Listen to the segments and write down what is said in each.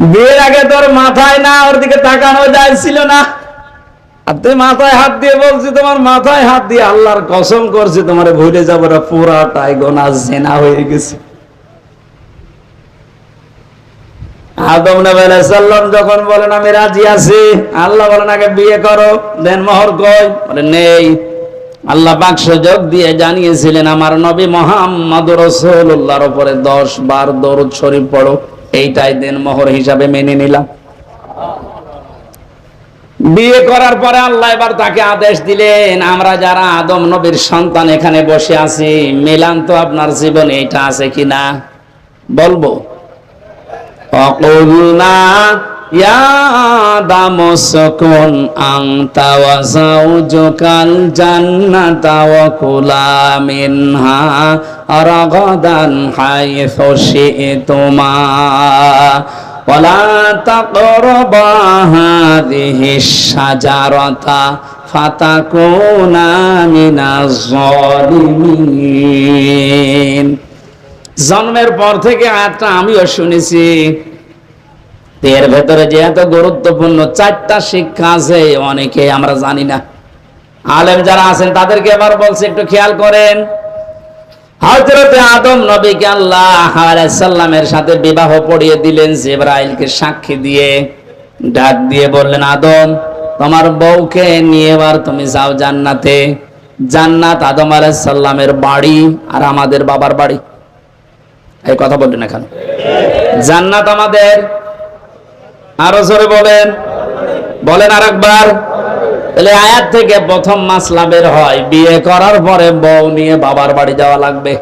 বিয়ের আগে তোর মাথায় না, ওর দিকে তাকানো যাচ্ছিল না। আর তুই মাথায় হাত দিয়ে বলছি, তোমার মাথায় হাত দিয়ে আল্লাহর কসম করছি, তোমার ভুলে যাব না, পুরাটাই গোনা, জেনা হয়ে গেছে। আদম নবী সাল্লাম যখন বলেন, আমি রাজি আছি। আল্লাহ বলেন, আগে বিয়ে করো, দেন মোহর কই? বলে, নেই। আল্লাহ দিয়ে জানিয়েছিলেন, আমার নবী মোহাম্মদ রসুল্লাহর উপরে দশ বার দরুদ শরীফ পড়ো। এইটাই দিন মোহর হিসাবে মেনে নিলাম। বিয়ে করার পরে আল্লাহ এবার তাকে আদেশ দিলেন, আমরা যারা আদম নবীর সন্তান এখানে বসে আছি, মিলান তো আপনার জীবনে এটা আছে কিনা? বলব অকুলনা يا آدم اسكن أنت وزوجك الجنة وكلا منها رغدا حيث شئتما ولا تقربا هذه الشجرة فتكونا من الظالمين জন্মের পর থেকে আয়াতটা আমিও শুনেছি এর ভেতরে যে এত গুরুত্বপূর্ণ চারটা শিক্ষা আছে, অনেকে আমরা জানি না। আলেম যারা আছেন, তাদেরকে এবার বলছে, একটু খেয়াল করেন। হজরতে আদম নবীকে আল্লাহ সাল্লামের সাথে বিবাহ পড়িয়ে দিলেন, জেব্রাইলকে সাক্ষী দিয়ে ডাক দিয়ে বললেন, আদম, তোমার বউকে নিয়ে এবার তুমি যাও জান্নাতে। জান্নাত আদম আলাইসাল্লামের বাড়ি আর আমাদের বাবার বাড়ি। এই কথা বললেন এখানে জান্নাত আমাদের আরও জোরে বলেন। বলেন আর একবার তাহলে আয়াত থেকে প্রথম মাসলা বের হয়। বিয়ে করার পরে বউ নিয়ে বাবার বাড়ি যাওয়া লাগবে।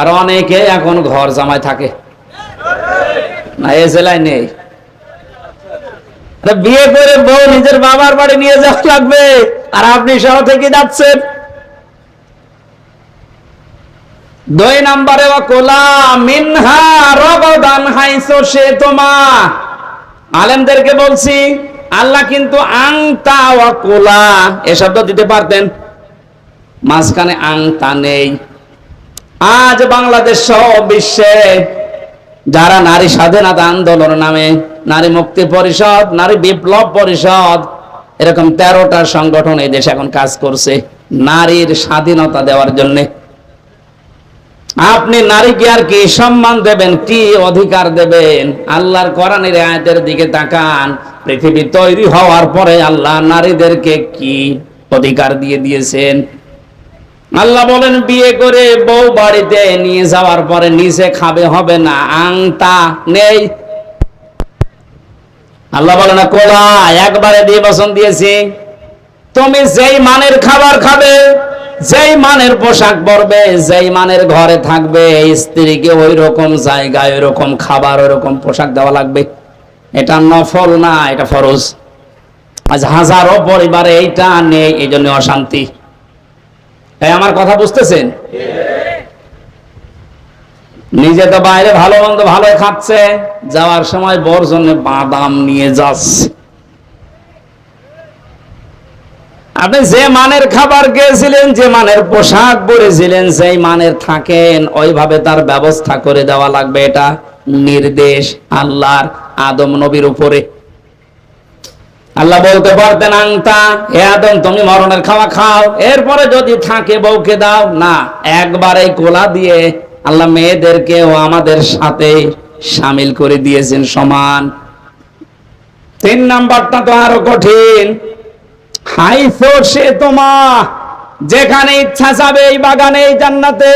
আর অনেকে এখন ঘর জামাই থাকে। না, এ জেলায় নেই। বিয়ে করে বউ নিজের বাবার বাড়ি নিয়ে যাওয়া লাগবে। আর আপনি সহ থেকে যাচ্ছেন। দুই নম্বরে কোলা মিনহা রগদান, হাইসো সে তোমা। আলেমদেরকে বলছি, আল্লাহ কিন্তু আংতা এ শব্দ দিতে পারতেন। মাঝখানে আংতা নেই। আজ বাংলাদেশ বিশ্বে যারা নারী স্বাধীনতা আন্দোলন নামে, নারী মুক্তি পরিষদ, নারী বিপ্লব পরিষদ, এরকম তেরোটা সংগঠন এই দেশে এখন কাজ করছে, নারীর স্বাধীনতা দেওয়ার জন্যে। আপনি নারীকে আর কি সম্মান দেবেন, কি অধিকার দেবেন? আল্লাহর কোরআনের আয়াতের দিকে তাকান। পৃথিবী তৈরি হওয়ার পরে আল্লাহ নারীদেরকে কি অধিকার দিয়ে দিয়েছেন? আল্লাহ বলেন, বিয়ে করে বউ বাড়িতে নিয়ে যাওয়ার পরে নিচে খাবে, হবে না আংতা নেই। আল্লাহ বলে না কোলা একবারে দিয়ে বসন দিয়েছি। তুমি যেই মানের খাবার খাবে যেই মানের পোশাক পরবে, যেই মানের ঘরে থাকবে স্ত্রীকে ওই রকম জায়গায় ওই রকম খাবার ওই রকম পোশাক দেওয়া লাগবে। এটা নফল না, এটা ফরজ। আজ হাজারো পরিবারে এইটা নেই, এই জন্য অশান্তি। তাই আমার কথা বুঝতেছেন? নিজে তো বাইরে ভালো মন্দ ভালো খাচ্ছে, যাওয়ার সময় বর জন্য বাদাম নিয়ে যাচ্ছে। আপনি যে মানের খাবার খেয়েছিলেন, যে মানের পোশাক পরেছিলেন, যেই মানের থাকেন, ওইভাবে তার ব্যবস্থা করে দেওয়া লাগবে। এটা নির্দেশ আল্লাহর আদম নবীর উপরে। আল্লাহ বলতে পারতেন আংতা আদম, তুমি মরণের খাওয়া খাও। এরপরে যদি থাকে বউকে দাও। না, একবারে কোলা দিয়ে আল্লাহ মেয়েদেরকেও আমাদের সাথে সামিল করে দিয়েছেন সমান। তিন নাম্বারটা তো আরও কঠিন। সে তোমা, যেখানে ইচ্ছা যাবে এই বাগানে, এই জান্নাতে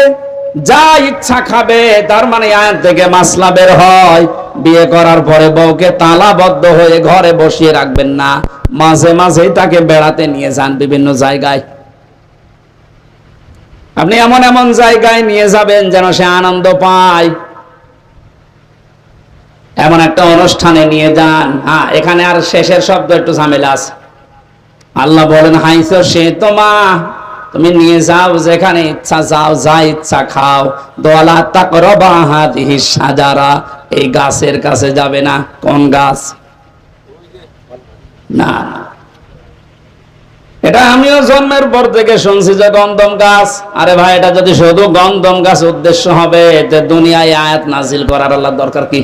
যা ইচ্ছা খাবে, তার মানে আয়াত থেকে মাসলা বের হয়। বিয়ে করার পরে বউকে তালাবদ্ধ হয়ে ঘরে বসিয়ে রাখবেন না। মাঝে মাঝেই তাকে বেড়াতে নিয়ে যান বিভিন্ন জায়গায়। আপনি এমন এমন জায়গায় নিয়ে যাবেন যেন সে আনন্দ পায়। এমন একটা অনুষ্ঠানে নিয়ে যান। হ্যাঁ এখানে আর শেষের শব্দ একটু ঝামেলা আছে। আল্লাহ বলেন হাইস সে তোমা তুমি নিয়ে যাও যেখানে ইচ্ছা, যাও, যা ইচ্ছা খাও। দোয়ালা তাকরবা হাদিহি সাজারা, এই গাছের কাছে যাবে না। কোন গাছ? না। এটা আমিও জন্মের পর থেকে শুনছি যে গন্ধম গাছ। আরে ভাই, এটা যদি শুধু গন্ধম গাছ উদ্দেশ্য হবে যে দুনিয়ায় আয়াত নাজিল করার আল্লাহ দরকার কি?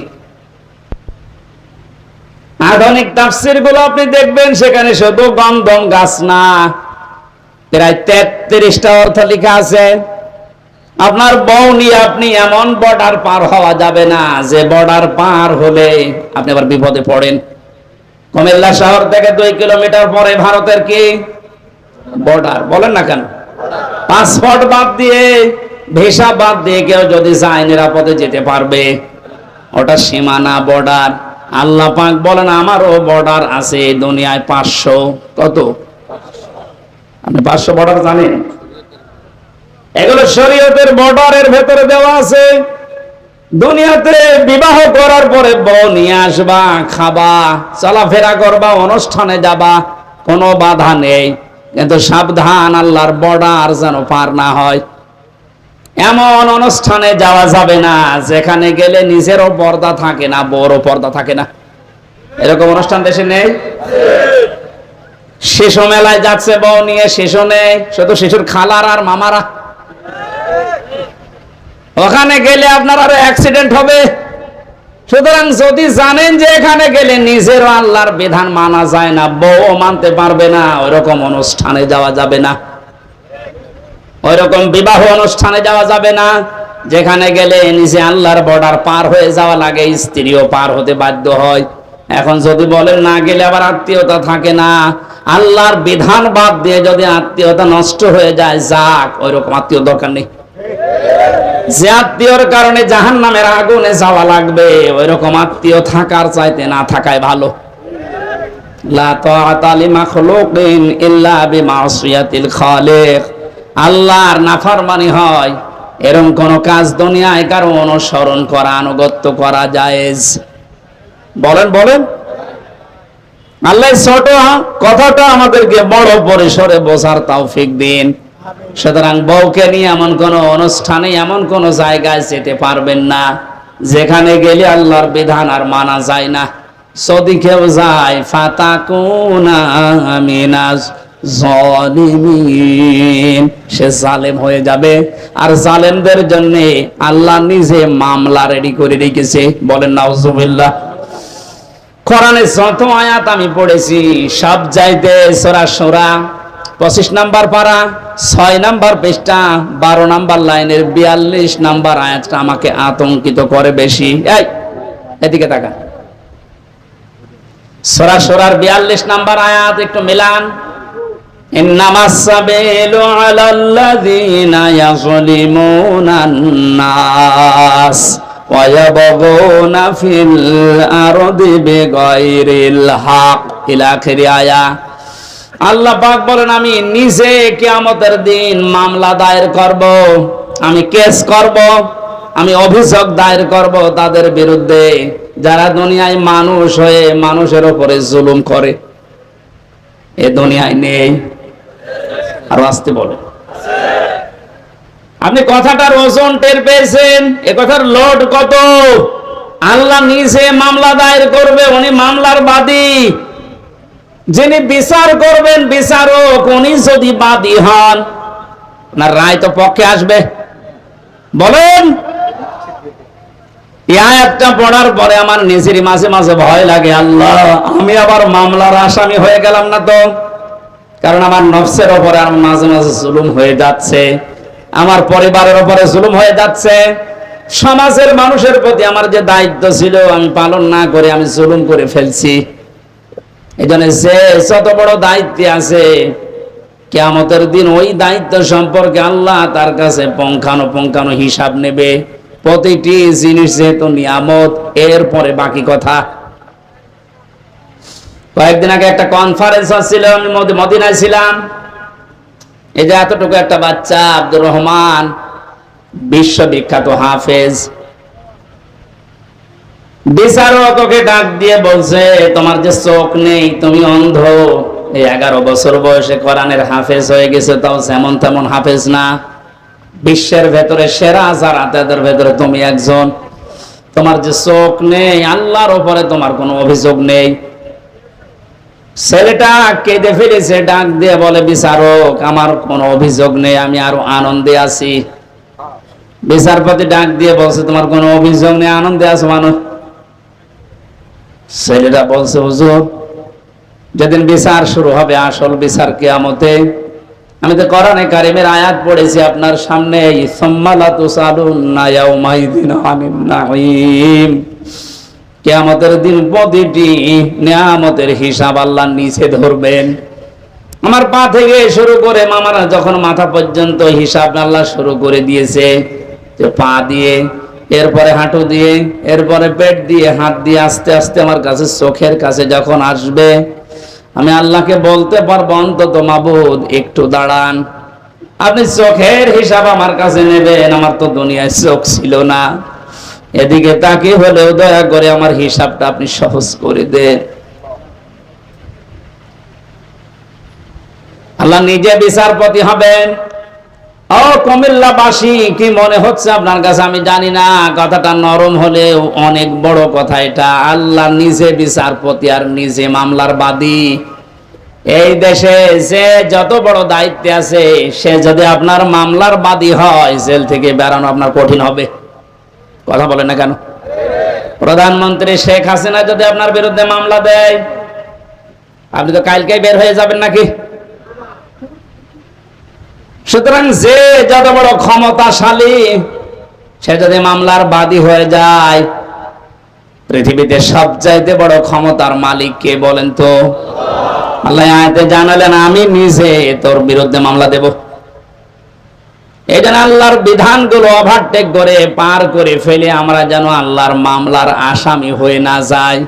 আধুনিক তাফসিরগুলো আপনি দেখবেন, সেখানে শুধু গন্ধম গাছ না, প্রায় তেত্রিশটা অর্থ লেখা আছে। আপনার বউ নিয়ে আপনি এমন বর্ডার পার হওয়া যাবে না, যে বর্ডার পার হলে আপনি আবার বিপদে পড়েন। কুমিল্লা শহর থেকে দুই কিলোমিটার পরে ভারতের কি? বর্ডার, বলেন না কেন? পাসপোর্ট বাদ দিয়ে, ভিসা বাদ দিয়ে কেউ যদি যায়, নিরাপদে যেতে পারবে। ওটা সীমানা, বর্ডার। আল্লাহ পাক বলেন, আমারও বর্ডার আছে দুনিয়ায় পাঁচশো। কত? আপনি পাঁচশো বর্ডার জানেন? এগুলো শরীয়তের বর্ডারের ভেতরে দেওয়া আছে। দুনিয়াতে বিবাহ করার পরে বউ নিয়ে আসবা, খাবা, চলাফেরা করবা, অনুষ্ঠানে যাবা, কোনো বাধা নেই। কিন্তু সাবধান, আল্লাহর বর্ডার যেন পার না হয়। এমন অনুষ্ঠানে যাওয়া যাবে না, যেখানে গেলে নিজেরও পর্দা থাকে না বড় পর্দা থাকে না। এরকম অনুষ্ঠান দেশে নেই? শিশু মেলায় যাচ্ছে বউ নিয়ে, শিশু নেই, শুধু শিশুর খালার আর মামারা। ওখানে গেলে আপনার আরও অ্যাক্সিডেন্ট হবে। সুতরাং যদি জানেন যে এখানে গেলে নিজের আল্লাহর বিধান মানা যায় না বউ মানতে পারবে না ওইরকম অনুষ্ঠানে যাওয়া যাবে না। ওইরকম বিবাহ অনুষ্ঠানে যাওয়া যাবে না। যেখানে গেলে নিজে আল্লাহর বর্ডার পার হয়ে যাওয়া লাগে, স্ত্রীও পার হতে বাধ্য হয়। এখন যদি বলেন না গেলে আবার আত্মীয়তা থাকে না। আল্লাহর বিধান বাদ দিয়ে যদি আত্মীয়তা নষ্ট হয়ে যায়, যাক, ওইরকম আত্মীয় দরকার নেই। যে আত্মীয়র কারণে জাহান নামের আগুনে যাওয়া লাগবে ওই রকম আত্মীয় থাকার চাইতে না থাকায় ভালো। লা তাআতা লিমাখলুকিন ইল্লা বিমাসিয়াতিল খালিক। আল্লাহর নাফরমানি হয়। এরকম কোন কাজ দুনিয়ায় কারও অনুসরণ করা, আনুগত্য করা জায়েজ। বলেন বলেন। আল্লাহ ছোট কথাটা আমাদেরকে বড় পরিসরে বোঝার তৌফিক দিন। সুতরাং বউকে নিয়ে এমন কোন অনুষ্ঠানে, এমন কোন জায়গায় যেতে পারবেন না। যেখানে গেলে আল্লাহর বিধান আর মানা যায় না। যদি কেউ যায়, ফাতাকুনা মিনাজ। সে জালেম হয়ে যাবে। আর জালেমদের জন্য আল্লাহ নিজে মামলা রেডি করে রেখেছে। বলেন, নাউজুবিল্লাহ। কোরআনে যত আয়াত আমি পড়েছি, সব যাইতে সোরা সোরা। পঁচিশ নাম্বার পারা, ছয় নাম্বার পৃষ্ঠা, বারো নাম্বার লাইনের বিয়াল্লিশ নাম্বার আয়াতটা আমাকে আতঙ্কিত করে বেশি। এই, এদিকে তাকা সোরা সোরার বিয়াল্লিশ নাম্বার আয়াত একটু মিলান। إنما السبيل على الذين يظلمون الناس ويبغون في الأرض بغير الحق إلى آخر آية আল্লাহ পাক বলেন আমি নিজে কিয়ামতের দিন মামলা দায়ের করব আমি কেস করব আমি অভিযোগ দায়ের করব তাদের বিরুদ্ধে যারা দুনিয়ায় মানুষ হয়ে মানুষের উপরে জুলুম করে এ দুনিয়ায় নেই আর আসতে বলে। আপনি কথাটার ওজন টের পেয়েছেন? এ কথার লোড কত? আল্লাহ নিজে মামলা দায়ের করবে, উনি মামলার বাদী। যিনি বিচার করবেন, বিচারক, উনি যদি বাদী হন না রায় তো পক্ষে আসবে। বলেন আয়াতটা পড়ার পরে আমার নিজেরই মাঝে মাঝে ভয় লাগে, আল্লাহ, আমি আবার মামলার আসামি হয়ে গেলাম না তো? কারণ আমার নফসের ওপরে আর মাঝে মাঝে জুলুম হয়ে যাচ্ছে, আমার পরিবারের ওপরে জুলুম হয়ে যাচ্ছে, সমাজের মানুষের প্রতি আমার যে দায়িত্ব ছিল, আমি পালন না করে আমি জুলুম করে ফেলছি। এই জন্য যে যত বড় দায়িত্বে আছে, কেয়ামতের দিন ওই দায়িত্ব সম্পর্কে আল্লাহ তার কাছে পঙ্খানো পঙ্খানো হিসাব নেবে। প্রতিটি জিনিস যেহেতু নিয়ামত, এরপরে বাকি কথা কয়েকদিন আগে একটা কনফারেন্স হচ্ছিল আমি মদিনায় ছিলাম। এই যে এতটুকু একটা বাচ্চা, আব্দুর রহমান, বিশ্ববিখ্যাত হাফেজ। বিচারক ডাক দিয়ে বলছে, তোমার যে চোখ নেই, তুমি অন্ধ। এই এগারো বছর বয়সে কোরআনের হাফেজ হয়ে গেছে, তাও যেমন তেমন হাফেজ না। বিশ্বের ভেতরে সেরা যারা, তাদের ভেতরে তুমি একজন। তোমার যে চোখ নেই, আল্লাহর উপরে তোমার কোনো অভিযোগ নেই। ছেলেটা কেঁদে ফেলেছে, ডাক দিয়ে বলে, বিচারক, আমার কোনো অভিযোগ নেই, আমি আরও আনন্দে আছি। বিচারপতি ডাক দিয়ে বলছে, তোমার কোনো অভিযোগ নেই, আনন্দে আছো মানুষ? ছেলেরা বলছে, হুজুর, যেদিন বিচার শুরু হবে, আসল বিচার কেয়ামতে, আমি তো কোরআনে কারিমের আয়াত পড়েছি, আপনার সামনে তুসালুন্না ইয়াউমাইদিন আনিন নাঈম। কেয়ামতের দিন প্রতিটি নিয়ামতের হিসাব আল্লাহ নিচে ধরবেন। আমার পা থেকে শুরু করে মামারা যখন মাথা পর্যন্ত হিসাব আল্লাহ শুরু করে দিয়েছে, যে পা দিয়ে, এরপরে হাঁটু দিয়ে, এরপরে পেট দিয়ে, হাত দিয়ে আস্তে আস্তে আমার কাছে চোখের কাছে যখন আসবে, আমি আল্লাহকে বলতে পারব, অন্তত মাবুদ, একটু দাঁড়ান। আপনি চোখের হিসাব আমার কাছে নেবেন, আমার তো দুনিয়ায় চোখ ছিল না। এদিকে তাকে হলেও দয়া করে আমার হিসাবটা আপনি সহজ করে দেন। আল্লাহ নিজে বিচারপতি হবেন। ও কুমিল্লাবাসী, কি মনে হচ্ছে আপনার কাছে? আমি জানি না, কথাটা নরম হলেও অনেক বড় কথা এটা। আল্লাহ নিজে বিচারপতি আর নিজে মামলার বাদী। এই দেশে যে যত বড় দায়িত্বে আছে, সে যদি আপনার মামলার বাদী হয়, জেল থেকে বেড়ানো আপনার কঠিন হবে। কথা বলেন না কেন? প্রধানমন্ত্রী শেখ হাসিনা যদি আপনার বিরুদ্ধে মামলা দেয়, আপনি তো কালকে বের হয়ে যাবেন নাকি? সুতরাং যে যত বড় ক্ষমতাশালী, সে যদি মামলার বাদী হয়ে যায়, পৃথিবীতে সবচাইতে বড় ক্ষমতার মালিক কে বলেন তো? আল্লাহ আয়াতে জানালেন, আমি নিজে তোর বিরুদ্ধে মামলা দেব। এই যেন আল্লাহর বিধানগুলো ওভারটেক করে, পার করে ফেলে আমরা যেন আল্লাহর মামলার আসামি হয়ে না যাই।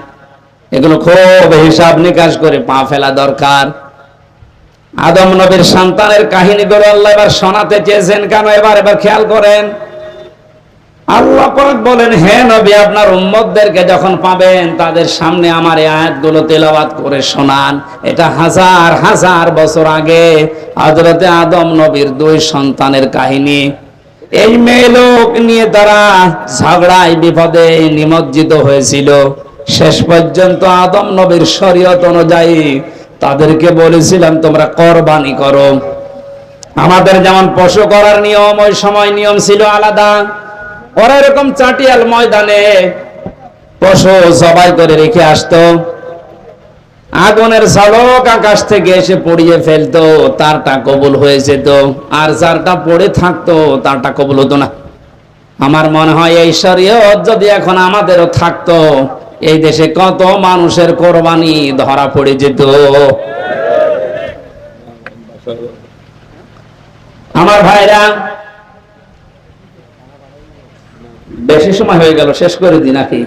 এগুলো খুব হিসাব নিকাশ করে পা ফেলা দরকার। আদম নবীর সন্তানের কাহিনীগুলো আল্লাহ এবার শোনাতে চেয়েছেন কেন? এবার এবার খেয়াল করেন। আল্লাহ পাক বলেন, হে নবী, আপনার উম্মতদেরকে যখন পাবেন, তাদের সামনে আমার এই আয়াতগুলো তেলাওয়াত করে শোনান। এটা হাজার হাজার বছর আগে হযরতে আদম নবীর দুই সন্তানের কাহিনী। এই মেয়ে লোক নিয়ে তারা ঝগড়ায়, বিপদে নিমজ্জিত হয়েছিল। শেষ পর্যন্ত আদম নবীর শরীয়ত অনুযায়ী তাদেরকে বলেছিলাম, তোমরা কোরবানি করো। আমাদের যেমন পশু করার নিয়ম, ওই সময় নিয়ম ছিল আলাদা। ওরা এরকম চাটিয়াল ময়দানে পশু জবাই করে রেখে আসতো। আগুনের ঝলক আকাশ থেকে এসে পড়িয়ে ফেলতো, তারটা কবুল হয়ে যেত। আর যারটা পড়ে থাকতো, তারটা কবুল হতো না। আমার মনে হয় এই শরীয়ত যদি এখন আমাদেরও থাকতো, এই দেশে কত মানুষের কোরবানি ধরা পড়ে যেত। আমার ভাইরা বেশি সময় হয়ে গেল শেষ করে দি নাকি?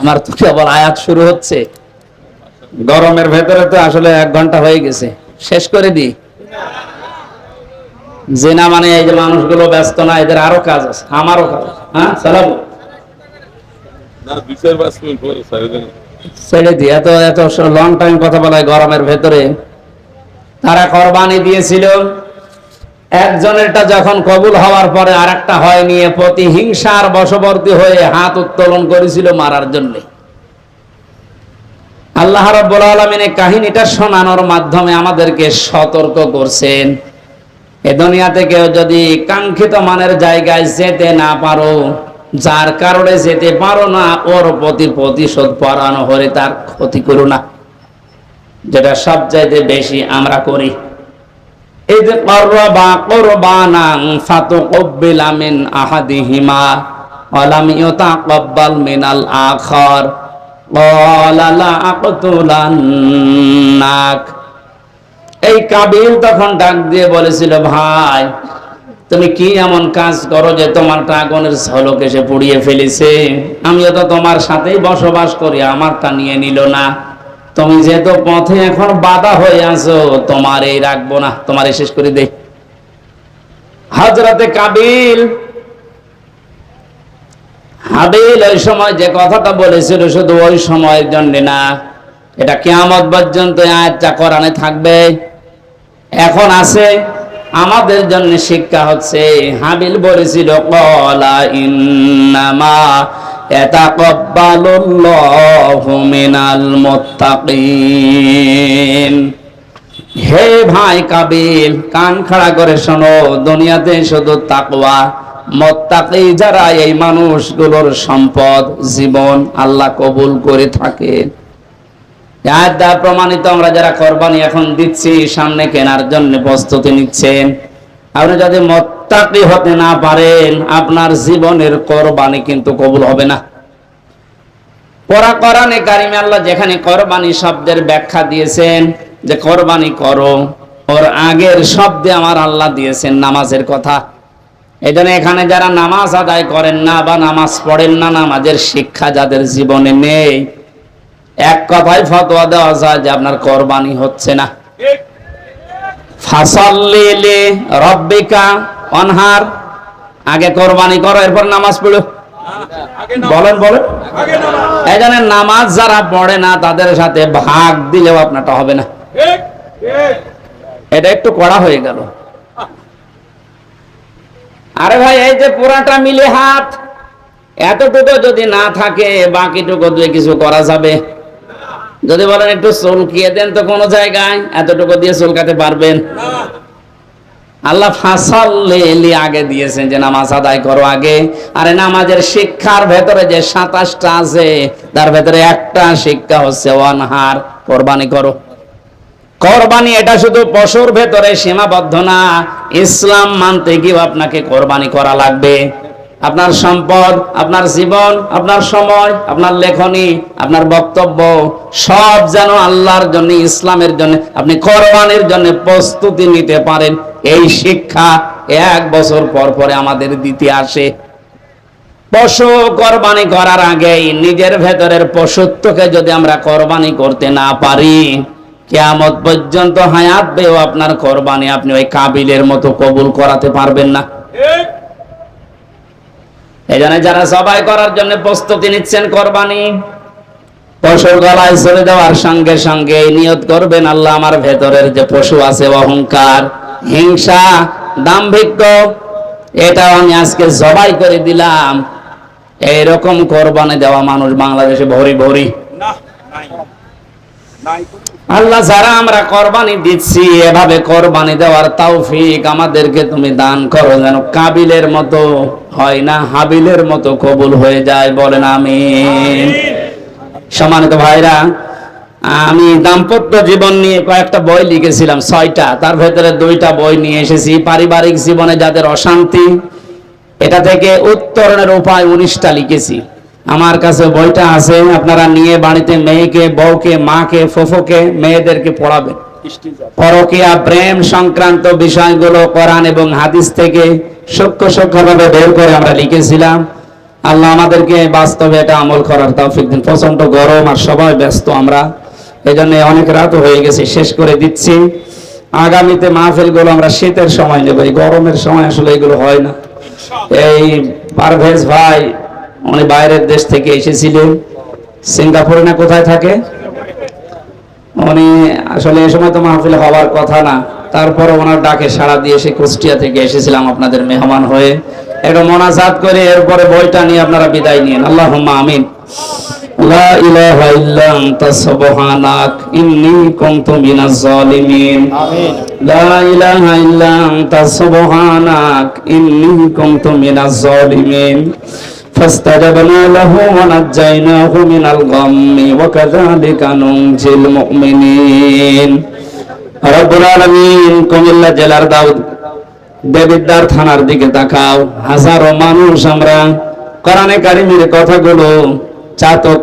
আমার তো কেবল আয়াত শুরু হচ্ছে। গরমের ভেতরে তো আসলে এক ঘণ্টা হয়ে গেছে। শেষ করে দি। যে না মানে এই যে মানুষগুলো ব্যস্ত না এদের আরও কাজ আছে আমারও কাজ হ্যাঁ দিন। ছেড়ে দিয়ে এত এত লং টাইম কথা বলা গরমের ভেতরে। তারা কোরবানি দিয়েছিল। একজনেরটা যখন কবুল হওয়ার পরে আর একটা হয়নি এ প্রতিহিংসার বশবর্তী হয়ে হাত উত্তোলন করেছিল মারার জন্য। আল্লাহ রাব্বুল আলামিন কাহিনীটা শোনানোর মাধ্যমে আমাদেরকে সতর্ক করছেন। এ দুনিয়াতে কেউ যদি কাঙ্ক্ষিত মানের জায়গায় যেতে না পারো, যার কারণে যেতে পারো না, ওর প্রতি প্রতিশোধ পরানো হলে তার ক্ষতি করো না। যেটা সবচাইতে বেশি আমরা করি। করবা কোরবানাং ফাতুকব্বিলা মিন আহাদিহিমা ওয়ালাম ইউতাকাব্বাল মিনাল আখার। ক্বালা লা আকতুলান্নাক। এই কাবিল তখন ডাক দিয়ে বলেছিল, ভাই, তুমি কি এমন কাজ করো যে তোমারটা আগুনের ঝলক এসে পুড়িয়ে ফেলেছে? আমিও তো তোমার সাথেই বসবাস করি, আমারটা নিয়ে নিল না। তুমি যেহেতু পথে এখন বাধা হয়ে আছো তোমার এই রাখব না। তোমার শেষ করে দে হাজরাতে কাবিল, হাবিল ওই সময় যে কথাটা বলেছিল, শুধু ওই সময়ের জন্য না, এটা কেয়ামত পর্যন্ত এই আয়াতটা কোরআনে থাকবে। এখন আছে, আমাদের জন্য শিক্ষা হচ্ছে, হাবিল বলেছিল, কলা ইন্নামা ইয়াতাকাব্বালুল্লাহু মিনাল মুত্তাকিন। হে ভাই কাবিল, কান খাড়া করে শোনো, দুনিয়াতে শুধু তাকওয়া। মোত্তাকি যারা এই মানুষগুলোর সম্পদ, জীবন আল্লাহ কবুল করে থাকে। আয়াত দ্বারা প্রমাণিত আমরা যারা কোরবানি এখন দিচ্ছি, সামনে কেনার জন্য প্রস্তুতি নিচ্ছেন। আপনি যদি মোত্তাকি হতে না পারেন, আপনার জীবনের কোরবানি কিন্তু কবুল হবে না। পরা কোরআনে কারিমে আল্লাহ যেখানে কোরবানি শব্দের ব্যাখ্যা দিয়েছেন, যে কোরবানি করো, ওর আগের শব্দে আমার আল্লাহ দিয়েছেন নামাজের কথা। এই এখানে যারা নামাজ আদায় করেন না বা নামাজ পড়েন না, নামাজের শিক্ষা যাদের জীবনে নেই, এক কথায় ফতোয়া দেওয়া যায় যে আপনার কোরবানি হচ্ছে না। ফাসাল্লিলি রব্বিকা অনহার। আগে কোরবানি করো, এরপর নামাজ পড়ো। বলেন বলেন। এই নামাজ যারা পড়ে না, তাদের সাথে ভাগ দিলেও আপনারটা হবে না। এটা একটু কড়া হয়ে গেল। আরে ভাই, এই যে পুরাটা মিলে হাত, এতটুকু যদি না থাকে, বাকিটুকু দিয়ে কিছু করা যাবে। যদি বলেন একটু চুলকিয়ে দেন তো কোনো জায়গায়, এতটুকু দিয়ে চুলকাতে পারবেন। আল্লাহ আগে দিয়েছেন যে নামাজ আদায় করো আগে। আরে নামাজের শিক্ষার ভেতরে যে সাতাশটা আছে, তার ভেতরে একটা শিক্ষা হচ্ছে ওয়ানহার কোরবানি করো। কোরবানি এটা শুধু পশুর ভেতরে সীমাবদ্ধ না, ইসলাম মানতে গিয়েও আপনাকে কোরবানি করা লাগবে। আপনার সম্পদ, আপনার জীবন, আপনার সময়, আপনার লেখনী, আপনার বক্তব্য, সব যেন আল্লাহর জন্য, ইসলামের জন্য, আপনি কোরবানির জন্য প্রস্তুতি নিতে পারেন। এই শিক্ষা এক বছর পর পরে আমাদের দিতে আসে। পশু কোরবানি করার আগেই নিজের ভেতরের পশুত্বকে যদি আমরা কোরবানি করতে না পারি, কেয়ামত পর্যন্ত হায়াত পেয়েও আপনার কোরবানি আপনি ওই কাবিলের মতো কবুল করাতে পারবেন না। এই যারা সবাই করার জন্য প্রস্তুতি নিচ্ছেন কোরবানি, পশুর গলায় চলে দেওয়ার সঙ্গে সঙ্গে নিয়ত করবেন, আল্লাহ আমার ভেতরের যে পশু আছে অহংকার, হিংসা, দাম্ভিক্য এটাও আমি আজকে জবাই করে দিলাম। এইরকম কোরবানি দেওয়া মানুষ বাংলাদেশে ভরি ভরি। আল্লাহ, যারা আমরা কোরবানি দিচ্ছি, এভাবে কোরবানি দেওয়ার তৌফিক আমাদেরকে তুমি দান করো, যেন কাবিলের মতো হয় না, হাবিলের মতো কবুল হয়ে যায়। বলেন আমি সম্মানিত ভাইরা, আমি দাম্পত্য জীবন নিয়ে কয়েকটা বই লিখেছিলাম, ছয়টা। তার ভেতরে দুইটা বই নিয়ে এসেছি। পারিবারিক জীবনে যাদের অশান্তি, এটা থেকে উত্তরণের উপায় উনিশটা লিখেছি। আমার কাছে বইটা আছে, আপনারা নিয়ে বাড়িতে মেয়েকে, বউকে, মাকে, ফুফুকে, মেয়েদেরকে পড়াবেন। পরকিয়া, প্রেম সংক্রান্ত বিষয়গুলো কোরআন এবং হাদিস থেকে সূক্ষ্ম সূক্ষ্মভাবে বের করে আমরা লিখেছিলাম। আল্লাহ আমাদেরকে বাস্তবে এটা আমল করার তৌফিক দিন। প্রচণ্ড গরম আর সবাই ব্যস্ত আমরা। এই জন্য অনেক রাত হয়ে গেছে, শেষ করে দিচ্ছি। আগামীতে মাহফিলগুলো আমরা শীতের সময় নেব। এই গরমের সময় আসলে এগুলো হয় না। এই পারভেজ ভাই উনি বাইরের দেশ থেকে এসেছিলেন। সিঙ্গাপুরে না কোথায় থাকে? উনি আসলে এই সময় তো মাহফিল হওয়ার কথা না। তারপরে ওনার ডাকে সাড়া দিয়ে সে কুষ্টিয়া থেকে এসেছিলাম আপনাদের মেহমান হয়ে। একটা মোনাজাত করে এরপরে বইটা নিয়ে আপনারা বিদায় নিন। আল্লাহ আমিন। লা ইলাহা ইল্লা আনতা সুবহানাক ইন্নী কুনতু মিনাজ জালিমিন। আমিন। লা ইলাহা ইল্লা আনতা সুবহানাক ইন্নী কুনতু মিনাজ জালিমিন। فاستجبنا له ونجيناه من الغم وكذلك ننجي المؤمنين রব্বুল আলামিন কুমিল্লা জেলার দাউদ দেবিদ্দার থানার দিকে তাকাও হাজারো মানুষ আমরা কোরআনে কারিমের কথাগুলো চাতক